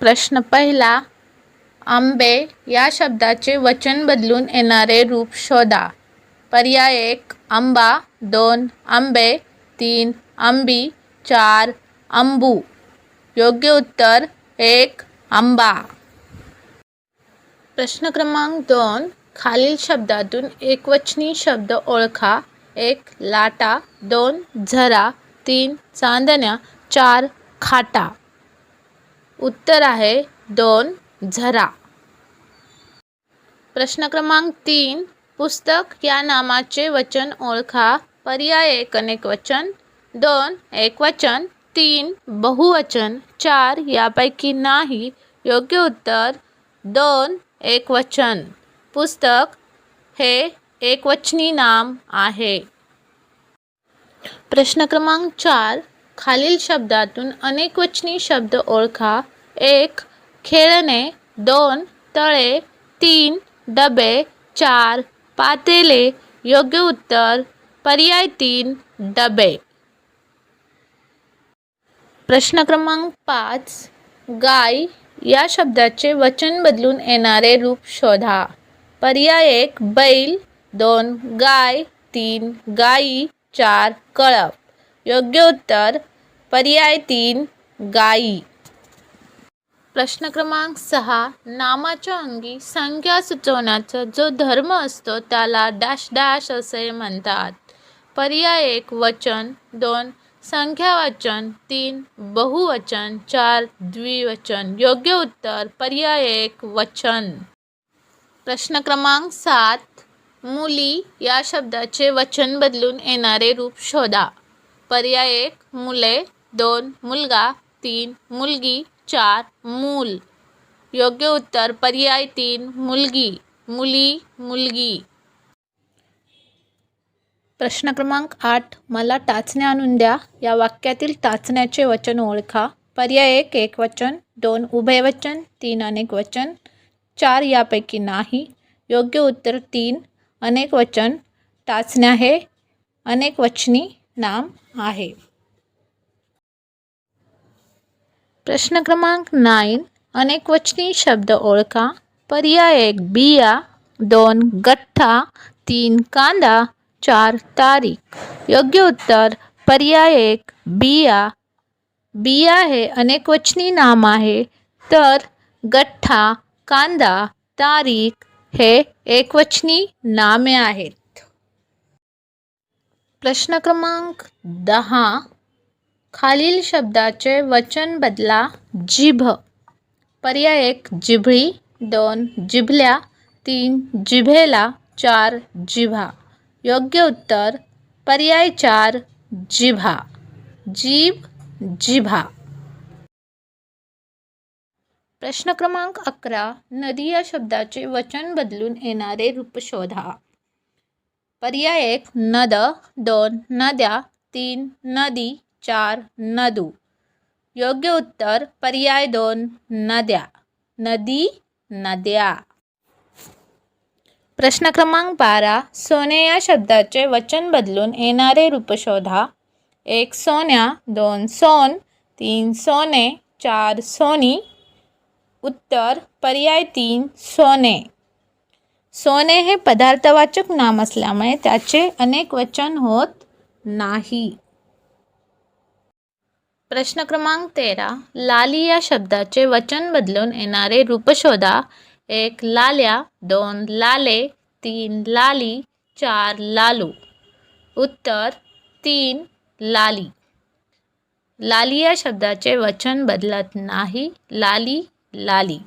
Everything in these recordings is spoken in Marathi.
प्रश्न पहिला आंबे या शब्दाचे वचन बदलून येणारे रूप शोधा. पर्याय एक आंबा दोन आंबे तीन आंबी चार आंबू. योग्य उत्तर एक आंबा. प्रश्न क्रमांक दोन खालील शब्दातून एकवचनी शब्द ओळखा. एक लाटा दोन झरा तीन चांदण्या चार खाटा. उत्तर आहे दोन झरा. प्रश्न क्रमांक तीन पुस्तक या नामाचे वचन ओळखा. पर्याय एक अनेक वचन. दोन एकवचन तीन बहुवचन. चार यापैकी नाही. योग्य उत्तर. दोन एकवचन पुस्तक हे एकवचनी नाम आहे. प्रश्न क्रमांक चार खालील शब्दातून अनेकवचनी शब्द ओळखा. एक खेळणे. दोन तळे. तीन डबे. चार पातेले. योग्य उत्तर. पर्याय तीन डबे. प्रश्न क्रमांक पाच गाय. या शब्दाचे वचन बदलून येणारे रूप शोधा. पर्याय एक बैल. दोन गाय. तीन गायी चार कळप. योग्य उत्तर पर्याय तीन गाई प्रश्न क्रमांक सहा नामाच्या अंगी संख्या सुचवण्याचा जो धर्म असतो त्याला डॅश डॅश असे म्हणतात. पर्याय एक वचन. दोन संख्यावाचन. तीन बहुवचन. चार द्विवचन. योग्य उत्तर पर्याय एक वचन. प्रश्न क्रमांक सात मुली या शब्दाचे वचन बदलून येणारे रूप शोधा. पर्याय एक मुले. दोन मुलगा. तीन मुलगी. चार मूल. योग्य उत्तर पर्याय तीन मुलगी. मुली मुलगी. प्रश्न क्रमांक आठ मला टाचण्या आणून द्या. या वाक्यातील टाचण्याचे वचन ओळखा. पर्याय एक एक वचन. दोन उभयवचन तीन अनेक वचन. चार यापैकी नाही. योग्य उत्तर तीन अनेक वचन. टाचण्या हे अनेक वचनी नाम आहे. प्रश्न क्रमांक नाईन अनेकवचनी शब्द ओळखा. पर्याय एक, बिया. दोन, गठ्ठा. तीन, कांदा. चार, तारीख. योग्य उत्तर, पर्याय एक, बिया. बिया हे अनेकवचनी नाम आहे. तर, गठ्ठा, कांदा, तारीख हे एकवचनी नामे आहेत. प्रश्न क्रमांक दहा. खालील शब्दाचे वचन बदला. जिभ. पर्याय एक जिभळी. दोन जिभल्या. तीन जिभेला. चार जिभा. योग्य उत्तर पर्याय चार जिभा. जीभ जिभा. प्रश्न क्रमांक अकरा. नदी या शब्दाचे वचन बदलून येणारे रूप शोधा. पर्याय एक नद दोन नद्या तीन नदी चार नदू. योग्य उत्तर पर्याय दोन नद्या. नदी नद्या. प्रश्न क्रमांक बारा सोने या शब्दाचे वचन बदलून येणारे रूप शोधा. एक सोन्या दोन सोन तीन सोने चार सोनी. उत्तर पर्याय तीन सोने. सोने हे पदार्थवाचक नाम असल्यामुळे त्याचे अनेक वचन होत नाही. प्रश्न क्रमांक तेरा. लाली या शब्दाचे वचन बदलून येणारे रूप शोधा एक लाल्या. दोन लाले. तीन लाली. चार लालू. उत्तर तीन लाली. लाली या शब्दाचे वचन बदलत नाही. लाली लाली.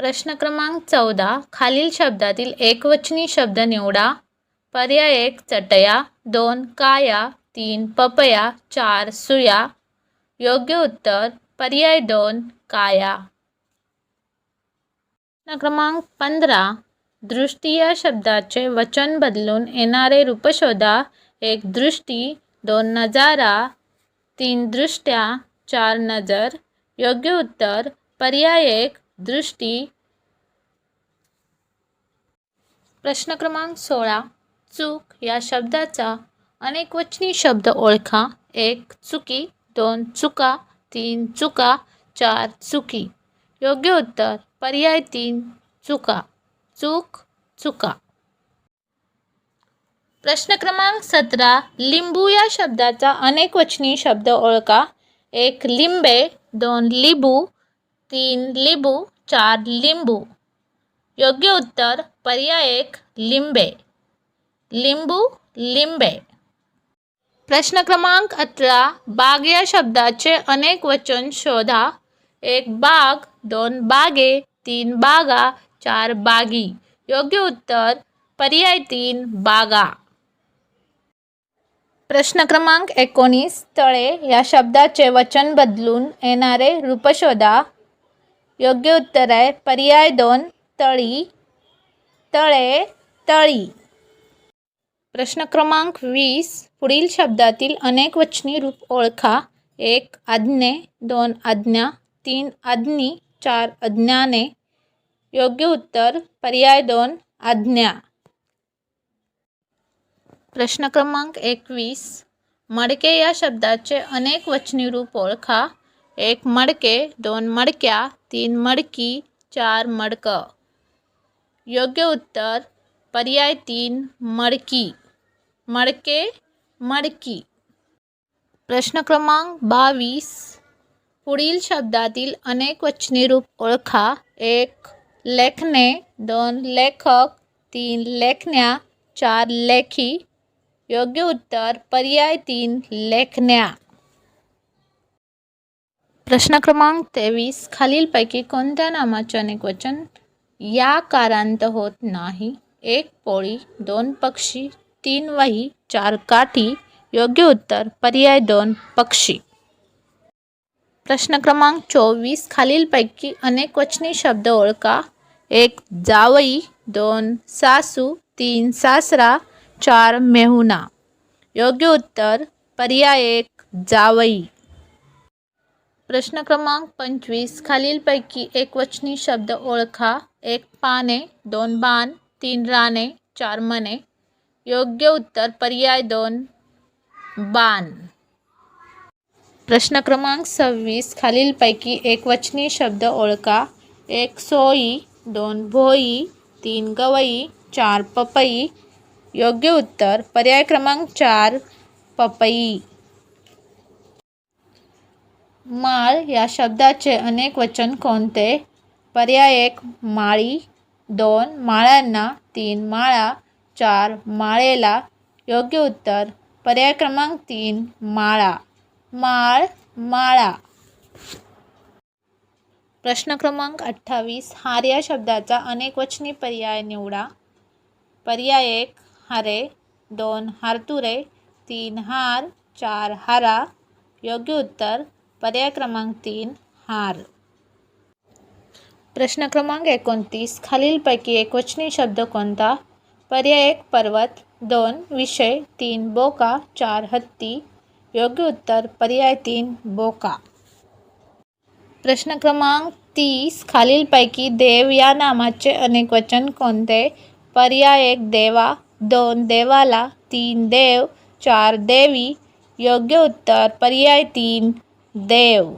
प्रश्न क्रमांक चौदा खालील शब्दातील एकवचनी शब्द निवडा. पर्याय एक चटया. दोन काया. तीन पपया. चार सुया. योग्य उत्तर पर्याय दोन काया. प्रश्न क्रमांक पंधरा दृष्टी या शब्दाचे वचन बदलून येणारे रूप शोधा. एक दृष्टी. दोन नजारा. तीन दृष्ट्या. चार नजर. योग्य उत्तर पर्याय एक दृष्टी. प्रश्न क्रमांक सोळा. चूक या शब्दाचा अनेकवचनी शब्द ओळखा. एक चुकी. दोन चुका. तीन चुका. चार चुकी. योग्य उत्तर पर्याय तीन चुका. चूक चुका. प्रश्न क्रमांक सतरा. लिंबू या शब्दाचा अनेकवचनी शब्द ओळखा. एक लिंबे. दोन लिंबू. तीन लिंबू चार लिंबू. योग्य उत्तर पर्याय एक लिंबे. लिंबू लिंबे. प्रश्न क्रमांक अठरा बाग या शब्दाचे अनेक वचन शोधा. एक बाग दोन बागे तीन बागा चार बागी. योग्य उत्तर पर्याय तीन बागा. प्रश्न क्रमांक एकोणीस तळे या शब्दाचे वचन बदलून येणारे रूप शोधा योग्य उत्तर आहे. पर्याय दोन तळी तळे तळी. प्रश्न क्रमांक वीस पुढील शब्दातील अनेक वचनी रूप ओळखा. एक आज्ञे. दोन आज्ञा. तीन आज्ञी. चार अज्ञाने योग्य उत्तर पर्याय दोन आज्ञा. प्रश्न क्रमांक एकवीस. मडके या शब्दाचे अनेक वचनी रूप ओळखा. एक मडके, दोन मडक्या, तीन मडकी, चार मडक। योग्य उत्तर, पर्याय तीन, मडकी। मडके, मडकी। प्रश्न क्रमांक बावीस। पुढील शब्दातील अनेक वचनी रूप ओळखा. एक लेखणे दोन, लेखक, तीन, लेखण्या, चार, लेखी. योग्य उत्तर, पर्याय तीन, लेखण्या. प्रश्न क्रमांक तेवीस खालीलपैकी कोणत्या नामाचे अनेक वचन या कारांत होत नाही? एक पोळी दोन पक्षी तीन वही चार काठी योग्य उत्तर पर्याय दोन पक्षी. प्रश्न क्रमांक चोवीस खालीलपैकी अनेक वचनी शब्द ओळखा. एक जावई दोन सासू तीन सासरा चार मेहुना योग्य उत्तर पर्याय एक जावई. प्रश्न क्रमांक पंचवीस. एक वचनी शब्द ओळखा. एक, पाने. दोन, बाण. तीन राणे चार, मने. योग्य उत्तर, पर्याय दोन, बाण. प्रश्न क्रमांक सव्वीस. एक वचनी शब्द ओळखा. एक, सोई. दोन, भोई. तीन, गवई. चार, पपई. योग्य उत्तर, पर्याय क्रमांक चार, पपई. माळ या शब्दाचे अनेक वचन कोणते? पर्याय एक माळी. दोन माळ्यांना तीन माळा. चार माळेला. योग्य उत्तर पर्याय क्रमांक तीन माळा. माळ माळा. प्रश्न क्रमांक अठ्ठावीस हार या शब्दाचा अनेकवचनी पर्याय निवडा. पर्याय एक हारे. दोन हारतुरे. तीन हार. चार हारा. योग्य उत्तर पर्याय क्रमांक तीन हार. प्रश्न क्रमांक एकोणतीस खालीलपैकी एकवचनी शब्द कोणता? पर्याय एक पर्वत. दोन विषय. तीन बोका. चार हत्ती. योग्य उत्तर पर्याय तीन बोका. प्रश्न क्रमांक तीस खालीलपैकी देव या नामाचे अनेक वचन कोणते? पर्याय एक देवा. दोन देवाला. तीन देव. चार देवी. योग्य उत्तर पर्याय तीन देव